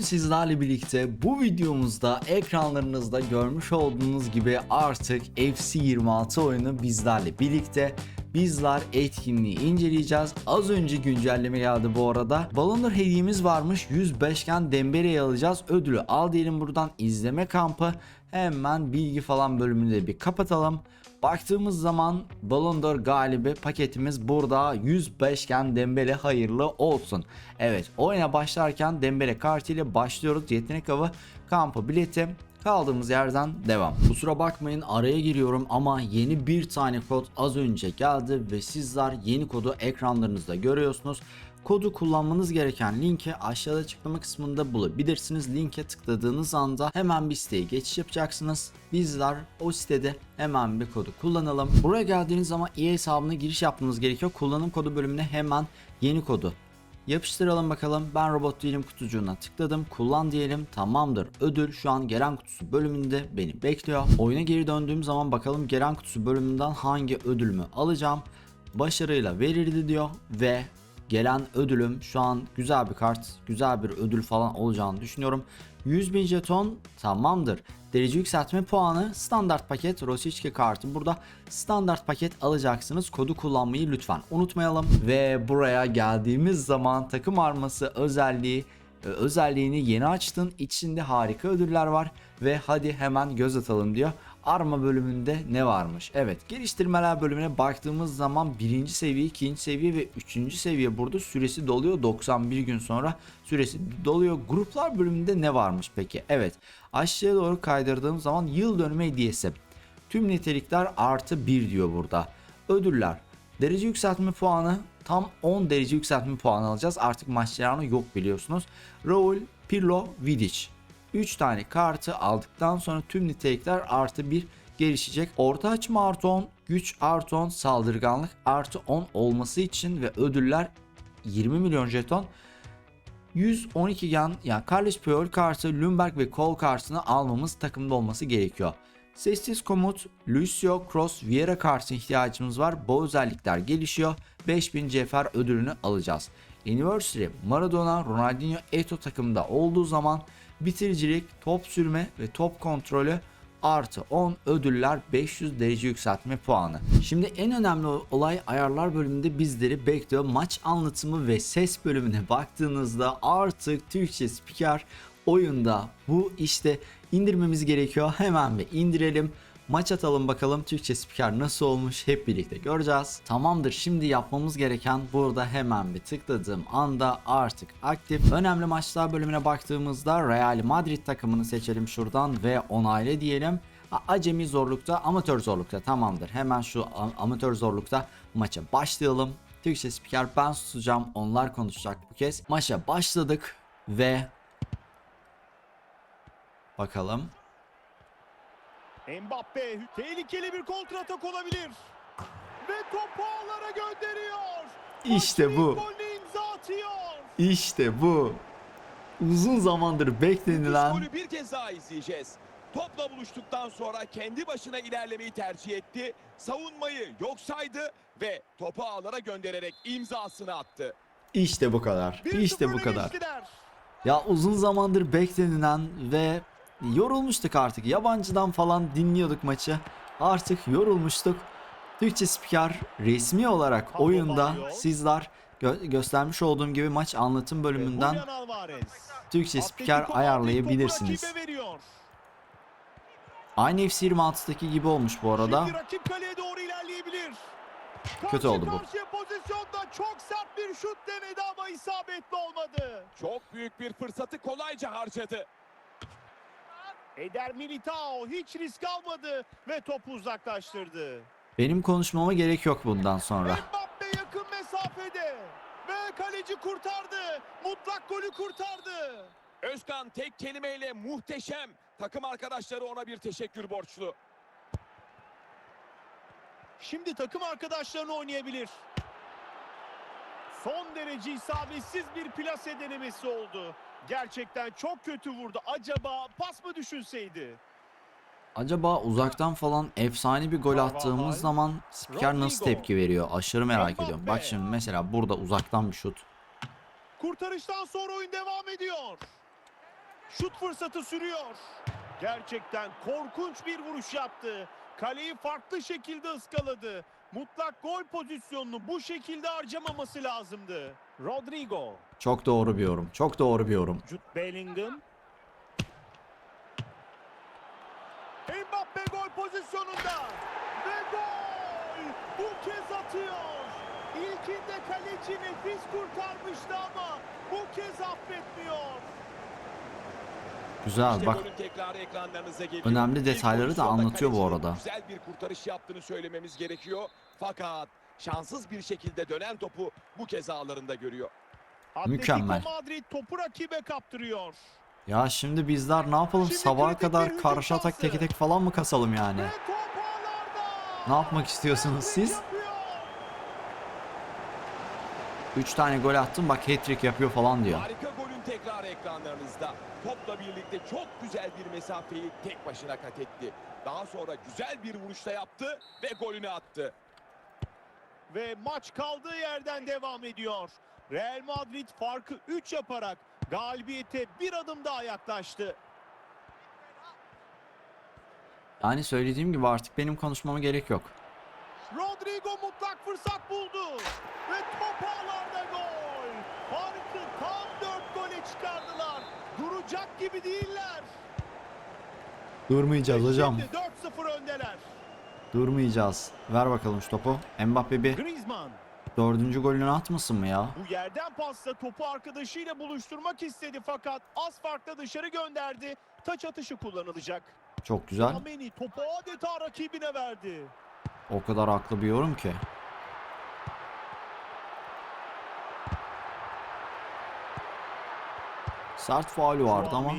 Bugün sizlerle birlikte bu videomuzda ekranlarınızda görmüş olduğunuz gibi artık FC26 oyunu bizlerle birlikte bizler etkinliği inceleyeceğiz. Az önce güncelleme geldi bu arada. Ballon d'Or hediyemiz varmış. 105 iken Dembele'yi alacağız. Ödülü al diyelim buradan izleme kampı. Hemen bilgi falan bölümünü de bir kapatalım. Baktığımız zaman Ballon d'Or galibi paketimiz burada 105 iken Dembele hayırlı olsun. Evet oyuna başlarken Dembele kartıyla başlıyoruz. Yetenek avı kampı bileti Kaldığımız yerden devam. Kusura bakmayın araya giriyorum ama yeni bir tane kod az önce geldi ve sizler yeni kodu ekranlarınızda görüyorsunuz. Kodu kullanmanız gereken linki aşağıda açıklama kısmında bulabilirsiniz. Linke tıkladığınız anda hemen bir siteye geçiş yapacaksınız. Bizler o sitede hemen bir kodu kullanalım. Buraya geldiğiniz zaman EA hesabına giriş yapmanız gerekiyor. Kullanım kodu bölümüne hemen yeni kodu Yapıştıralım bakalım. Ben robot değilim kutucuğuna tıkladım. Kullan diyelim. Tamamdır. Ödül şu an gelen kutusu bölümünde beni bekliyor. Oyuna geri döndüğüm zaman bakalım gelen kutusu bölümünden hangi ödülümü alacağım. Başarıyla verildi diyor ve gelen ödülüm şu an güzel bir kart, güzel bir ödül falan olacağını düşünüyorum. 100 bin jeton tamamdır. Derece yükseltme puanı standart paket Rosicki kartı. Burada standart paket alacaksınız. Kodu kullanmayı lütfen unutmayalım. Ve buraya geldiğimiz zaman takım arması özelliği özelliğini yeni açtın. İçinde harika ödüller var ve hadi hemen göz atalım diyor. Arma bölümünde ne varmış? Evet geliştirmeler bölümüne baktığımız zaman birinci seviye, ikinci seviye ve üçüncü seviye burada süresi doluyor. 91 gün sonra süresi doluyor. Gruplar bölümünde ne varmış peki? Evet aşağıya doğru kaydırdığım zaman yıl dönümü hediyesi. Tüm nitelikler artı 1 diyor burada. Ödüller. Derece yükseltme puanı tam 10 derece yükseltme puanı alacağız. Artık Mascherano yok biliyorsunuz. Raul, Pirlo, Vidic. 3 tane kartı aldıktan sonra tüm nitelikler artı 1 gelişecek. Orta açma artı 10, güç artı 10, saldırganlık artı 10 olması için ve ödüller 20 milyon jeton 112 gen yani Carlos Puyol kartı, Lundberg ve Cole kartını almamız takımda olması gerekiyor. Sessiz komut, Lucio, Cross, Vieira kartına ihtiyacımız var. Bu özellikler gelişiyor. 5000 cefer ödülünü alacağız. Anniversary, Maradona, Ronaldinho, Eto takımda olduğu zaman bitiricilik, top sürme ve top kontrolü artı 10 ödüller 500 derece yükseltme puanı. Şimdi en önemli olay ayarlar bölümünde bizleri bekliyor. Maç anlatımı ve ses bölümüne baktığınızda artık Türkçe spiker oyunda bu işte indirmemiz gerekiyor. Hemen bir indirelim. Maç atalım bakalım Türkçe spiker nasıl olmuş hep birlikte göreceğiz. Tamamdır şimdi yapmamız gereken burada hemen bir tıkladığım anda artık aktif. Önemli maçlar bölümüne baktığımızda Real Madrid takımını seçelim şuradan ve onayla diyelim. Acemi zorlukta, amatör zorlukta tamamdır. Hemen şu amatör zorlukta maça başlayalım. Türkçe spiker ben susacağım, onlar konuşacak bu kez. Maça başladık ve bakalım. Mbappe tehlikeli bir kontratak olabilir. Ve topu ağlara gönderiyor. İşte bu. İşte bu. Uzun zamandır beklenilen golü bir kez daha izleyeceğiz. Topla buluştuktan sonra kendi başına ilerlemeyi tercih etti. Savunmayı yok saydı ve topu ağlara göndererek imzasını attı. işte bu kadar. 1-0 İşte bu kadar. geçtiler. Ya uzun zamandır beklenilen ve yorulmuştuk artık. Yabancıdan falan dinliyorduk maçı. Artık yorulmuştuk. Türkçe spiker resmi olarak oyunda sizler gö- göstermiş olduğum gibi maç anlatım bölümünden. Türkçe spiker ayarlayabilirsiniz. Aynı FC26'daki gibi olmuş bu arada. Kötü oldu bu. Pozisyonda çok sert bir şut denedi ama isabetli olmadı. Çok büyük bir fırsatı kolayca harcadı. Eder Militao hiç risk almadı ve topu uzaklaştırdı. Benim konuşmama gerek yok bundan sonra. Mbappe yakın mesafede ve kaleci kurtardı. Mutlak golü kurtardı. Özkan tek kelimeyle muhteşem. Takım arkadaşları ona bir teşekkür borçlu. Şimdi takım arkadaşlarını oynayabilir. Son derece isabetsiz bir plase denemesi oldu. Gerçekten çok kötü vurdu. Acaba pas mı düşünseydi? Acaba uzaktan falan efsane bir gol attığımız zaman spiker nasıl tepki veriyor? Aşırı merak ediyorum. Bak şimdi mesela burada uzaktan bir şut. Kurtarıştan sonra oyun devam ediyor. Şut fırsatı sürüyor. Gerçekten korkunç bir vuruş yaptı. Kaleyi farklı şekilde ıskaladı. Mutlak gol pozisyonunu bu şekilde harcamaması lazımdı. Rodrigo, Çok doğru bir yorum. Çok doğru bir yorum. Jude Bellingham. Mbappe gol pozisyonunda. Ve gol! Bu kez atıyor. İlkinde kaleci nefis kurtarmıştı ama bu kez affetmiyor. Güzel İşte bak. Önemli detayları da anlatıyor bu arada. Güzel bir kurtarış yaptığını söylememiz gerekiyor. Fakat şanssız bir şekilde dönen topu bu kez ağlarında görüyor. Mükemmel. Atletico Madrid topu rakibe kaptırıyor. Ya şimdi bizler ne yapalım? Şimdi Sabaha kadar karşı atak teke tek falan mı kasalım yani? Ne yapmak istiyorsunuz siz? yapıyor. 3 tane gol attım bak hat-trick yapıyor falan diyor. Harika golün tekrarı ekranlarınızda. Topla birlikte çok güzel bir mesafeyi tek başına kat etti. Daha sonra güzel bir vuruşta yaptı ve golünü attı. Ve maç kaldığı yerden devam ediyor. Real Madrid farkı 3 yaparak galibiyete bir adım daha yaklaştı. Yani söylediğim gibi artık benim konuşmama gerek yok. Rodrigo mutlak fırsat buldu. Ve top ağlarda gol. Farkı tam 4 gole çıkardılar. Duracak gibi değiller. Durmayacağız hocam. Şimdi 4-0 öndeler. Durmayacağız. Ver bakalım şu topu. Mbappe bir Griezmann dördüncü golünü atmasın mı ya? bu yerden pasla topu arkadaşıyla buluşturmak istedi fakat az farkla dışarı gönderdi. Taç atışı kullanılacak. Çok güzel. Ameni topu adeta rakibine verdi. O kadar haklı bir yorum ki. Sert faulü vardı ama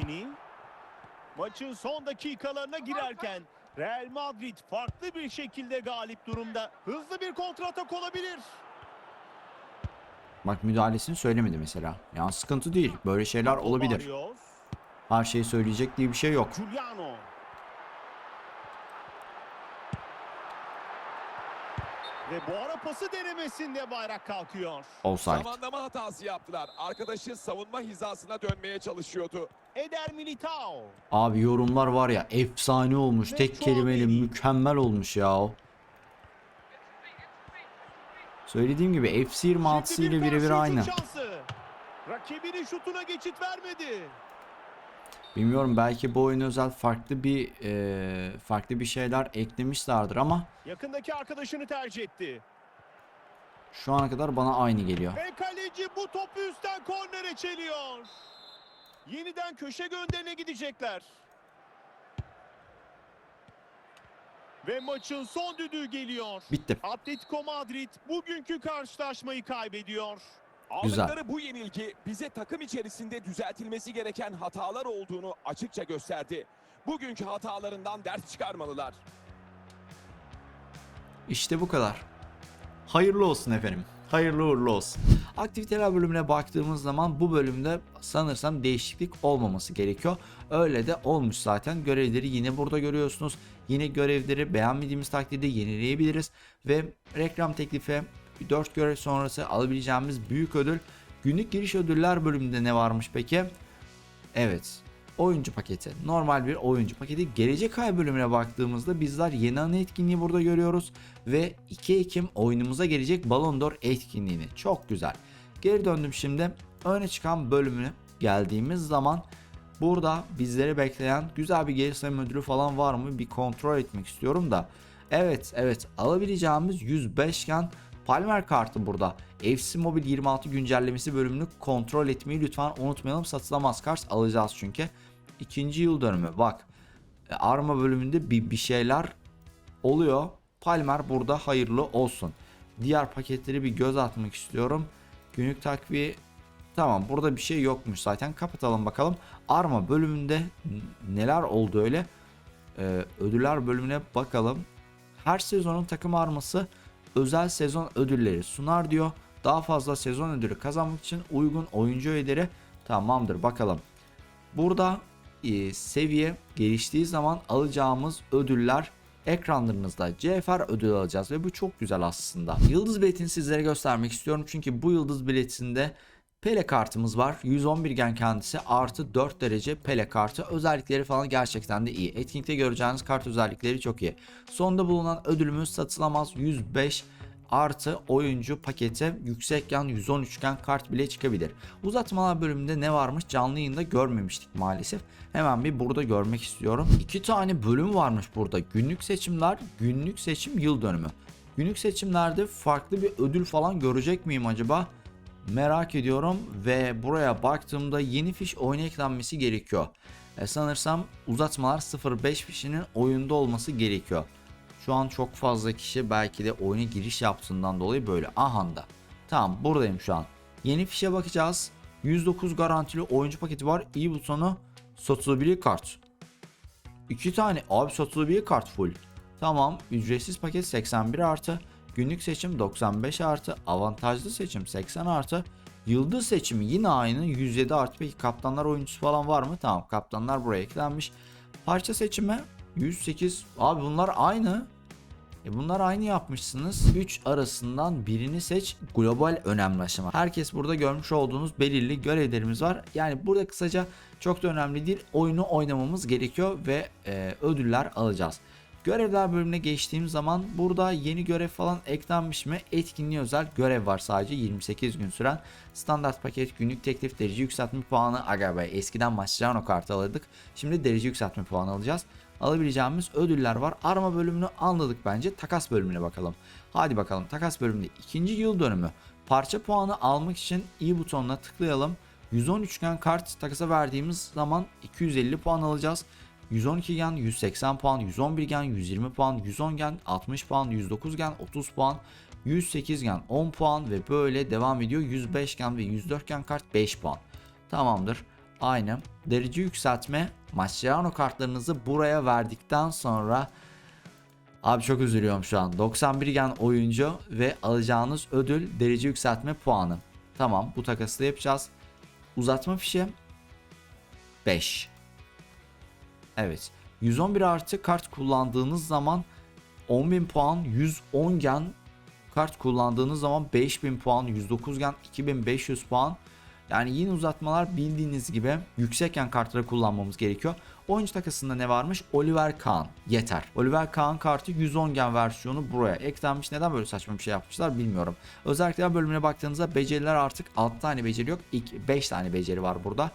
Maçın son dakikalarına girerken Real Madrid farklı bir şekilde galip durumda. Hızlı bir kontratak olabilir. bak müdahalesini söylemedi mesela. Yani sıkıntı değil. Böyle şeyler olabilir. Her şeyi söyleyecek diye bir şey yok. Giuliano. Ve bu ara pası denemesinde bayrak kalkıyor. Offside. Zamanlama hatası yaptılar. Arkadaşı savunma hizasına dönmeye çalışıyordu. Eder Militao. Abi yorumlar var ya efsane olmuş. Ve Tek kelimeyle Tchouaméni. mükemmel olmuş ya. Söylediğim gibi FC26 Şimdi ile bir birebir aynı. şansı. Rakibinin şutuna geçit vermedi. Bilmiyorum belki bu oyuna özel farklı bir eee, farklı bir şeyler eklemişlerdir ama Yakındaki arkadaşını tercih etti. şu ana kadar bana aynı geliyor. Ve kaleci bu topu üstten kornere çeliyor. Yeniden köşe gönderine gidecekler. Ve maçın son düdüğü geliyor. Bitti. Atletico Madrid bugünkü karşılaşmayı kaybediyor. Güzel. Aldıkları bu yenilgi bize takım içerisinde düzeltilmesi gereken hatalar olduğunu açıkça gösterdi. Bugünkü hatalarından ders çıkarmalılar. İşte bu kadar. Hayırlı olsun efendim. Hayırlı uğurlu olsun. Aktiviteler bölümüne baktığımız zaman bu bölümde sanırsam değişiklik olmaması gerekiyor. Öyle de olmuş zaten. Görevleri yine burada görüyorsunuz. Yine görevleri beğenmediğimiz takdirde yenileyebiliriz. Ve reklam teklifi 4 görev sonrası alabileceğimiz büyük ödül. Günlük giriş ödüller bölümünde ne varmış peki? Evet. Oyuncu paketi. Normal bir oyuncu paketi. Gelecek ay bölümüne baktığımızda bizler yeni ana etkinliği burada görüyoruz. Ve 2 Ekim oyunumuza gelecek Ballon d'Or etkinliğini. Çok güzel. Geri döndüm şimdi. Öne çıkan bölümüne geldiğimiz zaman burada bizleri bekleyen güzel bir geri sayım ödülü falan var mı? Bir kontrol etmek istiyorum da. Evet evet alabileceğimiz 105 iken Palmer kartı burada. FC Mobile 26 güncellemesi bölümünü kontrol etmeyi lütfen unutmayalım. Satılamaz kart alacağız çünkü. İkinci yıl dönümü bak. e, Arma bölümünde bir, bir şeyler oluyor. Palmer burada hayırlı olsun. Diğer paketleri bir göz atmak istiyorum. Günlük takviye Tamam burada bir şey yokmuş zaten. Kapatalım bakalım. Arma bölümünde neler oldu öyle? Ee, ödüller bölümüne bakalım. Her sezonun takım arması özel sezon ödülleri sunar diyor. Daha fazla sezon ödülü kazanmak için uygun oyuncu ödülleri tamamdır bakalım. Burada e, seviye geliştiği zaman alacağımız ödüller ekranlarınızda CFR ödülü alacağız ve bu çok güzel aslında. Yıldız biletini sizlere göstermek istiyorum çünkü bu yıldız biletinde Pele kartımız var. 111 gen kendisi artı 4 derece Pele kartı. Özellikleri falan gerçekten de iyi. Etkinlikte göreceğiniz kart özellikleri çok iyi. Sonda bulunan ödülümüz satılamaz 105 artı oyuncu paketi yüksek yan 113 gen kart bile çıkabilir. Uzatmalar bölümünde ne varmış canlı yayında görmemiştik maalesef. Hemen bir burada görmek istiyorum. İki tane bölüm varmış burada. Günlük seçimler, günlük seçim yıl dönümü. Günlük seçimlerde farklı bir ödül falan görecek miyim acaba? Merak ediyorum ve buraya baktığımda yeni fiş oyuna eklenmesi gerekiyor. E, sanırsam uzatmalar 05 fişinin oyunda olması gerekiyor. Şu an çok fazla kişi belki de oyuna giriş yaptığından dolayı böyle. Ahanda. Tamam buradayım şu an. Yeni fişe bakacağız. 109 garantili oyuncu paketi var. İyi butonu satılabilir kart. İki tane abi satılabilir kart full. Tamam ücretsiz paket 81 artı. Günlük seçim 95 artı. Avantajlı seçim 80 artı. Yıldız seçimi yine aynı 107 artı. Peki kaptanlar oyuncusu falan var mı? Tamam kaptanlar buraya eklenmiş. Parça seçimi 108. Abi bunlar aynı. E bunlar aynı yapmışsınız. 3 arasından birini seç. Global önemli aşama. Herkes burada görmüş olduğunuz belirli görevlerimiz var. Yani burada kısaca çok da önemli değil. Oyunu oynamamız gerekiyor ve e, ödüller alacağız. Görevler bölümüne geçtiğim zaman burada yeni görev falan eklenmiş mi? Etkinliğe özel görev var sadece 28 gün süren. Standart paket günlük teklif derece yükseltme puanı. Aga be eskiden Mascherano kartı alırdık. Şimdi derece yükseltme puanı alacağız. Alabileceğimiz ödüller var. Arama bölümünü anladık bence. Takas bölümüne bakalım. Hadi bakalım takas bölümünde ikinci yıl dönümü. Parça puanı almak için i butonuna tıklayalım. 113 gen kart takasa verdiğimiz zaman 250 puan alacağız. 112 gen 180 puan, 111 gen 120 puan, 110 gen 60 puan, 109 gen 30 puan, 108 gen 10 puan ve böyle devam ediyor. 105 gen ve 104 gen kart 5 puan. Tamamdır. Aynı. Derece yükseltme Mascherano kartlarınızı buraya verdikten sonra Abi çok üzülüyorum şu an. 91 gen oyuncu ve alacağınız ödül derece yükseltme puanı. Tamam bu takası da yapacağız. Uzatma fişi 5. Evet. 111 artı kart kullandığınız zaman 10.000 puan 110 gen kart kullandığınız zaman 5000 puan 109 gen 2500 puan yani yine uzatmalar bildiğiniz gibi yüksek gen kartları kullanmamız gerekiyor. Oyuncu takasında ne varmış? Oliver Kahn. Yeter. Oliver Kahn kartı 110 gen versiyonu buraya eklenmiş. Neden böyle saçma bir şey yapmışlar bilmiyorum. Özellikler bölümüne baktığınızda beceriler artık 6 tane beceri yok. İlk 5 tane beceri var burada.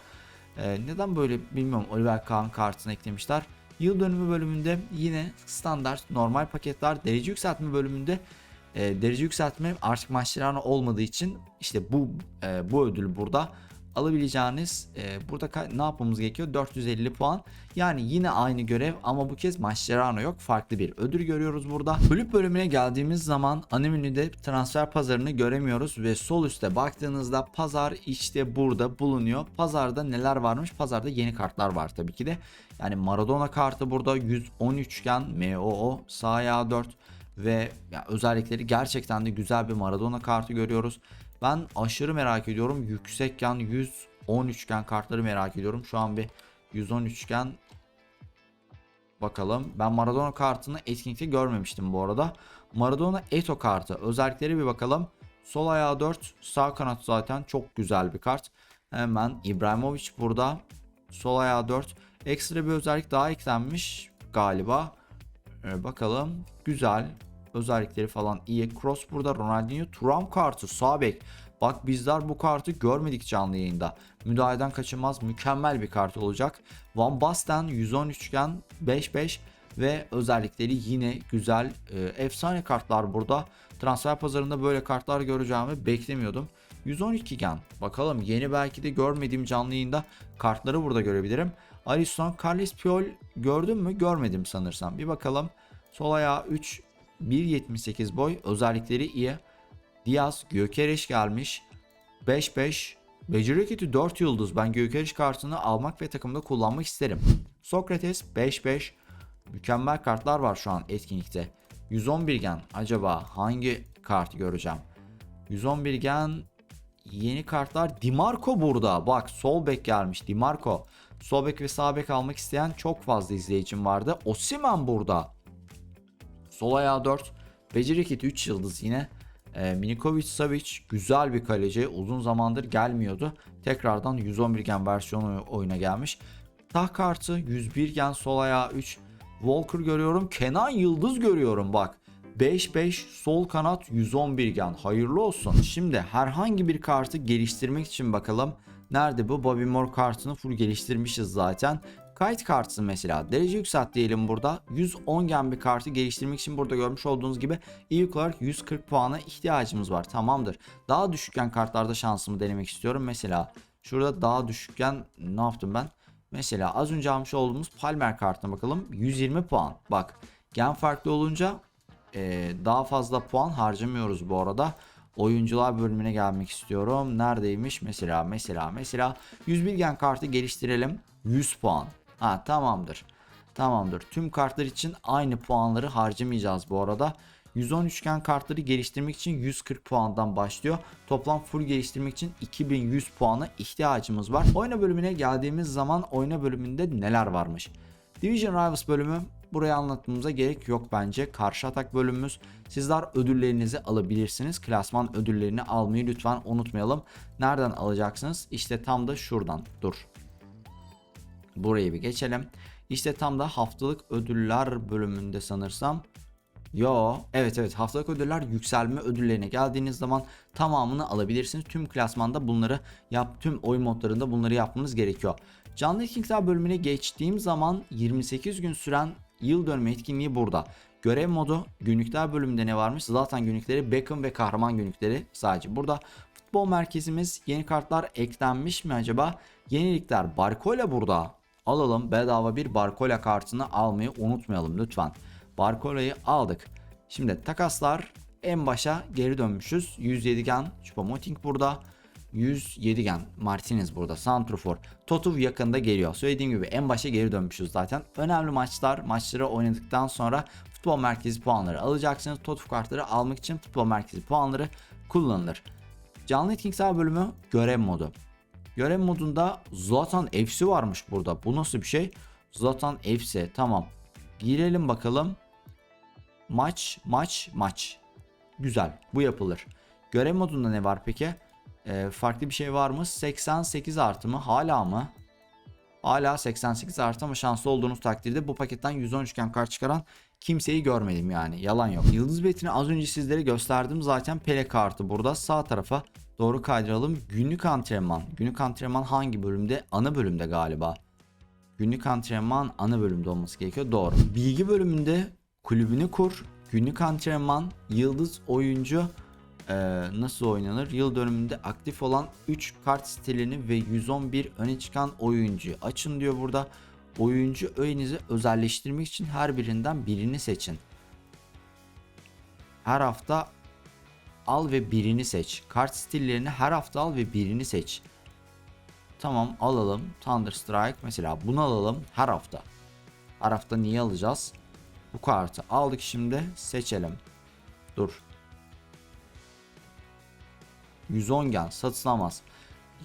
Ee, neden böyle bilmiyorum Oliver Kahn kartını eklemişler. Yıl dönümü bölümünde yine standart normal paketler derece yükseltme bölümünde e, derece yükseltme artık Mascherano olmadığı için işte bu e, bu ödül burada alabileceğiniz e, burada ne yapmamız gerekiyor? 450 puan. Yani yine aynı görev ama bu kez Mascherano yok. Farklı bir ödül görüyoruz burada. Kulüp bölümüne geldiğimiz zaman ana transfer pazarını göremiyoruz ve sol üstte baktığınızda pazar işte burada bulunuyor. Pazarda neler varmış? Pazarda yeni kartlar var tabii ki de. Yani Maradona kartı burada 113 gen MOO sağ ayağı 4 ve özellikleri gerçekten de güzel bir Maradona kartı görüyoruz. Ben aşırı merak ediyorum. Yüksek yan 113 gen kartları merak ediyorum. Şu an bir 113 gen bakalım. Ben Maradona kartını etkinlikte görmemiştim bu arada. Maradona Eto kartı özellikleri bir bakalım. Sol ayağı 4, sağ kanat zaten çok güzel bir kart. Hemen İbrahimovic burada. Sol ayağı 4. Ekstra bir özellik daha eklenmiş galiba. Ee, bakalım. Güzel. Özellikleri falan iyi. Cross burada Ronaldinho Turam kartı sağ bek. Bak bizler bu kartı görmedik canlı yayında. Müdahaleden kaçınmaz mükemmel bir kart olacak. Van Basten 113 gen 5-5 ve özellikleri yine güzel. Ee, efsane kartlar burada. Transfer pazarında böyle kartlar göreceğimi beklemiyordum. 112 gen. Bakalım yeni belki de görmediğim canlı yayında kartları burada görebilirim. Alisson, Carles Puyol gördüm mü? Görmedim sanırsam. Bir bakalım. Sol ayağı 3, 1.78 boy. Özellikleri iyi. Diaz, Gökereş gelmiş. 5-5. Beceri hareketi 4 yıldız. Ben Gökereş kartını almak ve takımda kullanmak isterim. Sokrates 5-5. Mükemmel kartlar var şu an etkinlikte. 111 gen. Acaba hangi kartı göreceğim? 111 gen yeni kartlar. Dimarco burada. Bak sol bek gelmiş. Dimarco. Sol bek ve sağ bek almak isteyen çok fazla izleyicim vardı. Osimen burada. Sol ayağı 4. Beceri kiti 3 yıldız yine. E, Milinkovic Savic güzel bir kaleci. Uzun zamandır gelmiyordu. Tekrardan 111 gen versiyonu oyuna gelmiş. Tah kartı 101 gen sol ayağı 3. Walker görüyorum. Kenan Yıldız görüyorum bak. 5-5 sol kanat 111 gen. Hayırlı olsun. Şimdi herhangi bir kartı geliştirmek için bakalım. Nerede bu? Bobby Moore kartını full geliştirmişiz zaten. Kite kartı mesela derece yükselt diyelim burada. 110 gen kartı geliştirmek için burada görmüş olduğunuz gibi ilk olarak 140 puana ihtiyacımız var. Tamamdır. Daha düşükken kartlarda şansımı denemek istiyorum. Mesela şurada daha düşükken ne yaptım ben? Mesela az önce almış olduğumuz Palmer kartına bakalım. 120 puan. Bak gen farklı olunca ee, daha fazla puan harcamıyoruz bu arada. Oyuncular bölümüne gelmek istiyorum. Neredeymiş? Mesela mesela mesela 101 gen kartı geliştirelim. 100 puan. Ha tamamdır. Tamamdır. Tüm kartlar için aynı puanları harcamayacağız bu arada. 110 üçgen kartları geliştirmek için 140 puandan başlıyor. Toplam full geliştirmek için 2100 puana ihtiyacımız var. Oyna bölümüne geldiğimiz zaman oyna bölümünde neler varmış? Division Rivals bölümü buraya anlatmamıza gerek yok bence. Karşı atak bölümümüz. Sizler ödüllerinizi alabilirsiniz. Klasman ödüllerini almayı lütfen unutmayalım. Nereden alacaksınız? İşte tam da şuradan. Dur. Burayı bir geçelim. İşte tam da haftalık ödüller bölümünde sanırsam. Yo, evet evet haftalık ödüller yükselme ödüllerine geldiğiniz zaman tamamını alabilirsiniz. Tüm klasmanda bunları yap, tüm oyun modlarında bunları yapmanız gerekiyor. Canlı etkinlikler bölümüne geçtiğim zaman 28 gün süren yıl dönümü etkinliği burada. Görev modu günlükler bölümünde ne varmış? Zaten günlükleri Beckham ve kahraman günlükleri sadece burada. Futbol merkezimiz yeni kartlar eklenmiş mi acaba? Yenilikler Barcola burada. Alalım bedava bir Barcola kartını almayı unutmayalım lütfen. Barcola'yı aldık. Şimdi takaslar en başa geri dönmüşüz. 107 gen Choupo-Moting burada. 107 gen Martinez burada. Santrofor. Totuv yakında geliyor. Söylediğim gibi en başa geri dönmüşüz zaten. Önemli maçlar. Maçları oynadıktan sonra futbol merkezi puanları alacaksınız. Totuv kartları almak için futbol merkezi puanları kullanılır. Canlı etkinlikler bölümü görev modu. Görev modunda Zlatan FC varmış burada. Bu nasıl bir şey? Zlatan FC tamam. Girelim bakalım. Maç, maç, maç. Güzel. Bu yapılır. Görev modunda ne var peki? Ee, farklı bir şey var mı? 88 artı mı? Hala mı? Hala 88 artı ama şanslı olduğunuz takdirde bu paketten 113 iken kart çıkaran kimseyi görmedim yani. Yalan yok. Yıldız betini az önce sizlere gösterdim zaten Pele kartı burada. Sağ tarafa doğru kaydıralım. Günlük antrenman. Günlük antrenman hangi bölümde? Ana bölümde galiba. Günlük antrenman ana bölümde olması gerekiyor. Doğru. Bilgi bölümünde kulübünü kur. Günlük antrenman, yıldız oyuncu e, nasıl oynanır? Yıl dönümünde aktif olan 3 kart stilini ve 111 öne çıkan oyuncuyu açın diyor burada. Oyuncu öğenizi özelleştirmek için her birinden birini seçin. Her hafta al ve birini seç. Kart stillerini her hafta al ve birini seç. Tamam alalım. Thunder Strike mesela bunu alalım her hafta. Her hafta niye alacağız? Bu kartı aldık şimdi seçelim. Dur. 110 gen satılamaz.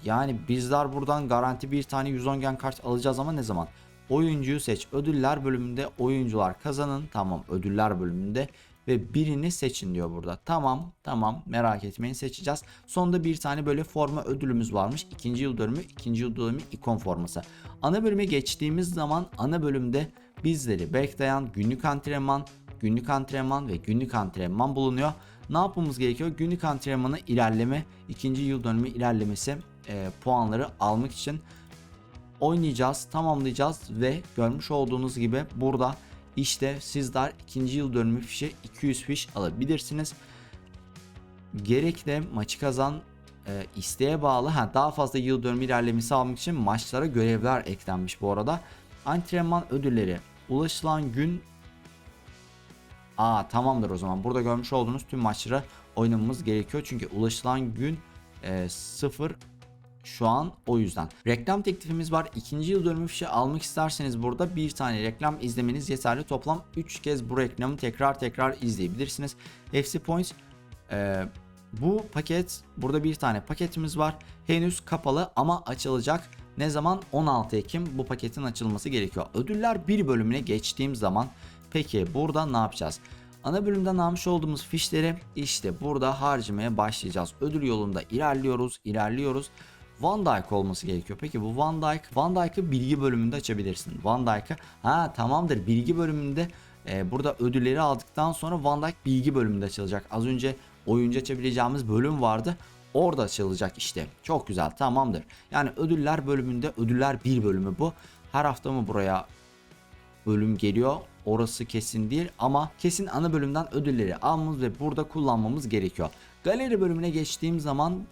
Yani bizler buradan garanti bir tane 110 gen kart alacağız ama ne zaman? Oyuncuyu seç. Ödüller bölümünde oyuncular kazanın. Tamam ödüller bölümünde ve birini seçin diyor burada. Tamam tamam merak etmeyin seçeceğiz. Sonunda bir tane böyle forma ödülümüz varmış. İkinci yıl dönümü, ikinci yıl dönümü ikon forması. Ana bölüme geçtiğimiz zaman ana bölümde bizleri bekleyen günlük antrenman, günlük antrenman ve günlük antrenman bulunuyor. Ne yapmamız gerekiyor? Günlük antrenmanı ilerleme, ikinci yıl dönümü ilerlemesi e, puanları almak için oynayacağız, tamamlayacağız ve görmüş olduğunuz gibi burada işte sizler ikinci yıl dönümü fişe 200 fiş alabilirsiniz. Gerekli maçı kazan e, isteğe bağlı ha, daha fazla yıl dönümü ilerlemesi almak için maçlara görevler eklenmiş bu arada. Antrenman ödülleri ulaşılan gün Aa tamamdır o zaman. Burada görmüş olduğunuz tüm maçlara oynamamız gerekiyor. Çünkü ulaşılan gün e, sıfır şu an o yüzden. Reklam teklifimiz var. İkinci yıl dönümü fişi almak isterseniz burada bir tane reklam izlemeniz yeterli. Toplam 3 kez bu reklamı tekrar tekrar izleyebilirsiniz. FC Points e, bu paket burada bir tane paketimiz var. Henüz kapalı ama açılacak. Ne zaman? 16 Ekim bu paketin açılması gerekiyor. Ödüller bir bölümüne geçtiğim zaman peki burada ne yapacağız? Ana bölümden almış olduğumuz fişleri işte burada harcamaya başlayacağız. Ödül yolunda ilerliyoruz, ilerliyoruz. Van Dijk olması gerekiyor. Peki bu Van Dijk, Van Dijk'ı bilgi bölümünde açabilirsin. Van Dijk'ı ha tamamdır bilgi bölümünde e, burada ödülleri aldıktan sonra Van Dijk bilgi bölümünde açılacak. Az önce oyuncu açabileceğimiz bölüm vardı. Orada açılacak işte. Çok güzel tamamdır. Yani ödüller bölümünde ödüller bir bölümü bu. Her hafta mı buraya bölüm geliyor. Orası kesin değil ama kesin ana bölümden ödülleri almamız ve burada kullanmamız gerekiyor. Galeri bölümüne geçtiğim zaman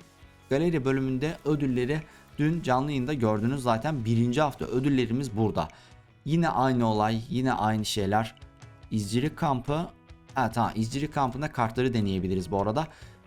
galeri bölümünde ödülleri dün canlı yayında gördünüz zaten birinci hafta ödüllerimiz burada. Yine aynı olay yine aynı şeyler. İzcilik kampı ha tamam izcilik kampında kartları deneyebiliriz bu arada.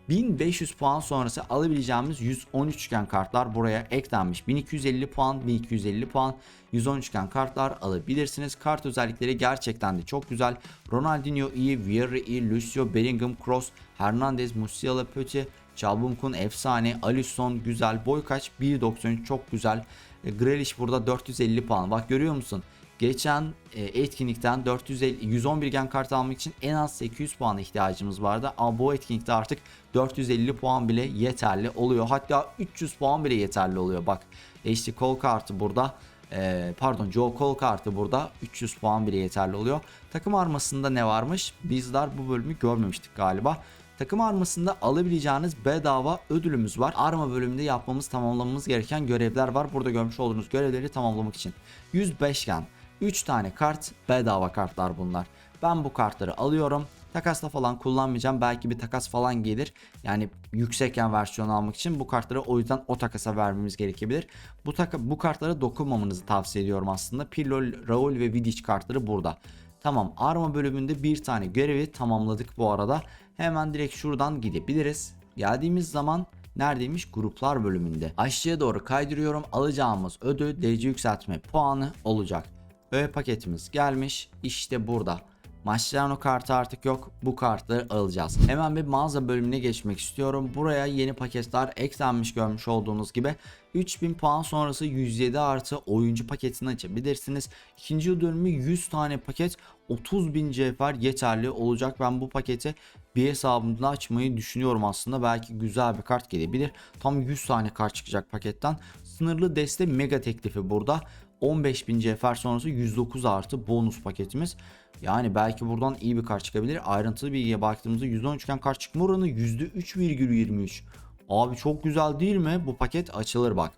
1500 puan sonrası alabileceğimiz 113 üçgen kartlar buraya eklenmiş. 1250 puan, 1250 puan, 113 üçgen kartlar alabilirsiniz. Kart özellikleri gerçekten de çok güzel. Ronaldinho iyi, Vieira iyi, Lucio, Bellingham, Kroos, Hernandez, Musiala, Pöti, Çalbunkun efsane, Alisson güzel, boy kaç 1.93 çok güzel. E, Grealish burada 450 puan. Bak görüyor musun? Geçen e, etkinlikten 450 111 gen kart almak için en az 800 puana ihtiyacımız vardı. Ama bu etkinlikte artık 450 puan bile yeterli oluyor. Hatta 300 puan bile yeterli oluyor. Bak HD Cole kartı burada. e, pardon Joe Cole kartı burada 300 puan bile yeterli oluyor. Takım armasında ne varmış? Bizler bu bölümü görmemiştik galiba. Takım armasında alabileceğiniz bedava ödülümüz var. Arma bölümünde yapmamız tamamlamamız gereken görevler var. Burada görmüş olduğunuz görevleri tamamlamak için. 105 gen 3 tane kart bedava kartlar bunlar. Ben bu kartları alıyorum. Takasla falan kullanmayacağım. Belki bir takas falan gelir. Yani yüksekken versiyon almak için bu kartları o yüzden o takasa vermemiz gerekebilir. Bu taka, bu kartlara dokunmamanızı tavsiye ediyorum aslında. Pirlo, Raul ve Vidic kartları burada. Tamam arma bölümünde bir tane görevi tamamladık bu arada. Hemen direkt şuradan gidebiliriz. Geldiğimiz zaman neredeymiş? Gruplar bölümünde. Aşağıya doğru kaydırıyorum. Alacağımız ödül derece yükseltme puanı olacak. Öğe paketimiz gelmiş. İşte burada. Mascherano kartı artık yok. Bu kartları alacağız. Hemen bir mağaza bölümüne geçmek istiyorum. Buraya yeni paketler eklenmiş görmüş olduğunuz gibi. 3000 puan sonrası 107 artı oyuncu paketini açabilirsiniz. İkinci yıl dönümü 100 tane paket 30.000 cevher yeterli olacak. Ben bu paketi bir hesabımda açmayı düşünüyorum aslında. Belki güzel bir kart gelebilir. Tam 100 tane kart çıkacak paketten. Sınırlı deste mega teklifi burada. 15.000 cevher sonrası 109 artı bonus paketimiz. Yani belki buradan iyi bir kart çıkabilir. Ayrıntılı bilgiye baktığımızda %10 üçgen kart çıkma oranı %3,23. Abi çok güzel değil mi? Bu paket açılır bak.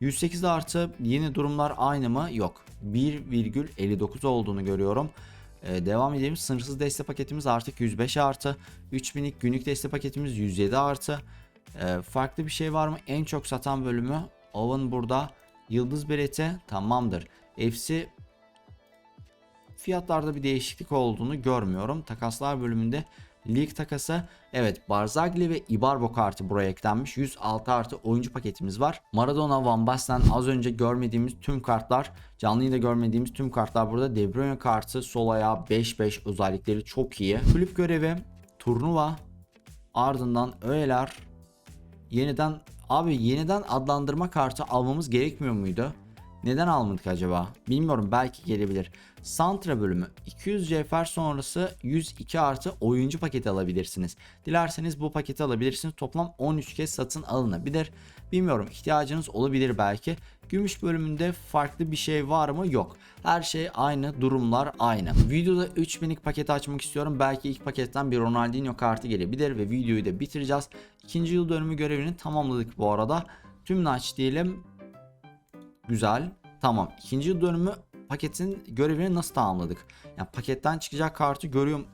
108 artı yeni durumlar aynı mı? Yok. 1,59 olduğunu görüyorum. Ee, devam edelim. Sınırsız deste paketimiz artık 105 artı. 3000'lik günlük deste paketimiz 107 artı. Ee, farklı bir şey var mı? En çok satan bölümü Owen burada. Yıldız bereti tamamdır. FC fiyatlarda bir değişiklik olduğunu görmüyorum. Takaslar bölümünde lig takası evet Barzagli ve Ibarbo kartı buraya eklenmiş. 106 artı oyuncu paketimiz var. Maradona, Van Basten az önce görmediğimiz tüm kartlar canlı yayında görmediğimiz tüm kartlar burada. De Bruyne kartı sol ayağı 5-5 özellikleri çok iyi. Kulüp görevi turnuva ardından öğeler yeniden abi yeniden adlandırma kartı almamız gerekmiyor muydu? Neden almadık acaba? Bilmiyorum belki gelebilir. Santra bölümü 200 cevher sonrası 102 artı oyuncu paketi alabilirsiniz. Dilerseniz bu paketi alabilirsiniz. Toplam 13 kez satın alınabilir. Bilmiyorum ihtiyacınız olabilir belki. Gümüş bölümünde farklı bir şey var mı? Yok. Her şey aynı, durumlar aynı. Videoda 3000'lik paketi açmak istiyorum. Belki ilk paketten bir Ronaldinho kartı gelebilir ve videoyu da bitireceğiz. İkinci yıl dönümü görevini tamamladık bu arada. Tümünü aç diyelim. Güzel. Tamam. İkinci dönümü paketin görevini nasıl tamamladık? Yani paketten çıkacak kartı görüyorum.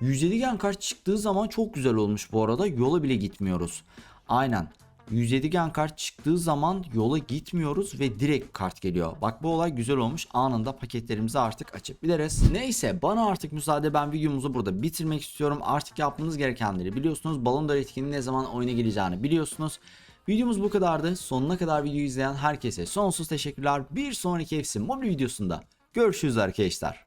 107 gen kart çıktığı zaman çok güzel olmuş bu arada. Yola bile gitmiyoruz. Aynen. 107 gen kart çıktığı zaman yola gitmiyoruz ve direkt kart geliyor. Bak bu olay güzel olmuş. Anında paketlerimizi artık açabiliriz. Neyse bana artık müsaade ben videomuzu burada bitirmek istiyorum. Artık yapmanız gerekenleri biliyorsunuz. Balon d'Or etkinliği ne zaman oyuna geleceğini biliyorsunuz. Videomuz bu kadardı. Sonuna kadar videoyu izleyen herkese sonsuz teşekkürler. Bir sonraki FC Mobile videosunda görüşürüz arkadaşlar.